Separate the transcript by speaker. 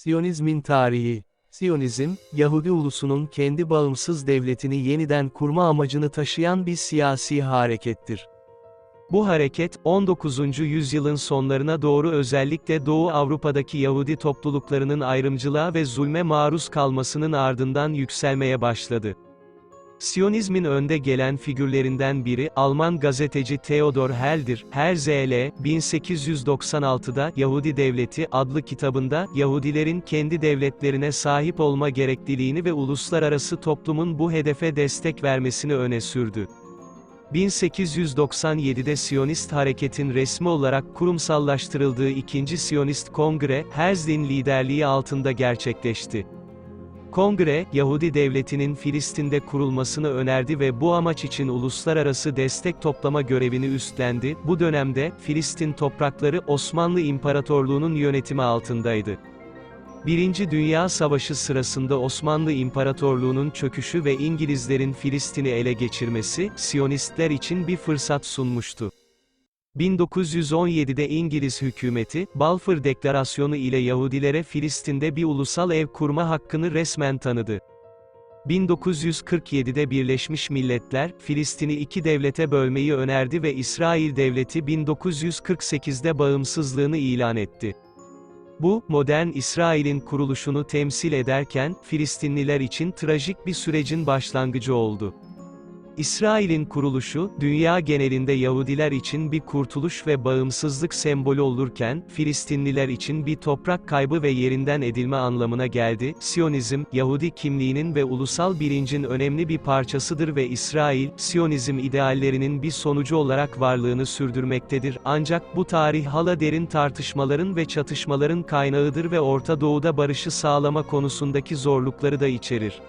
Speaker 1: Siyonizmin tarihi Siyonizm, Yahudi ulusunun kendi bağımsız devletini yeniden kurma amacını taşıyan bir siyasi harekettir.
Speaker 2: Bu hareket, 19. yüzyılın sonlarına doğru özellikle Doğu Avrupa'daki Yahudi topluluklarının ayrımcılığa ve zulme maruz kalmasının ardından yükselmeye başladı. Siyonizmin önde gelen figürlerinden biri, Alman gazeteci Theodor Herzl, Herzl, 1896'da Yahudi Devleti adlı kitabında, Yahudilerin kendi devletlerine sahip olma gerekliliğini ve uluslararası toplumun bu hedefe destek vermesini öne sürdü. 1897'de Siyonist hareketin resmi olarak kurumsallaştırıldığı ikinci Siyonist Kongre, Herzl'in liderliği altında gerçekleşti. Kongre, Yahudi devletinin Filistin'de kurulmasını önerdi ve bu amaç için uluslararası destek toplama görevini üstlendi. Bu dönemde, Filistin toprakları Osmanlı İmparatorluğu'nun yönetimi altındaydı. Birinci Dünya Savaşı sırasında Osmanlı İmparatorluğu'nun çöküşü ve İngilizlerin Filistin'i ele geçirmesi, Siyonistler için bir fırsat sunmuştu. 1917'de İngiliz hükümeti, Balfour Deklarasyonu ile Yahudilere Filistin'de bir ulusal ev kurma hakkını resmen tanıdı. 1947'de Birleşmiş Milletler, Filistin'i iki devlete bölmeyi önerdi ve İsrail Devleti 1948'de bağımsızlığını ilan etti. Bu, modern İsrail'in kuruluşunu temsil ederken, Filistinliler için trajik bir sürecin başlangıcı oldu. İsrail'in kuruluşu, dünya genelinde Yahudiler için bir kurtuluş ve bağımsızlık sembolü olurken, Filistinliler için bir toprak kaybı ve yerinden edilme anlamına geldi. Siyonizm, Yahudi kimliğinin ve ulusal bilincin önemli bir parçasıdır ve İsrail, Siyonizm ideallerinin bir sonucu olarak varlığını sürdürmektedir. Ancak bu tarih hala derin tartışmaların ve çatışmaların kaynağıdır ve Orta Doğu'da barışı sağlama konusundaki zorlukları da içerir.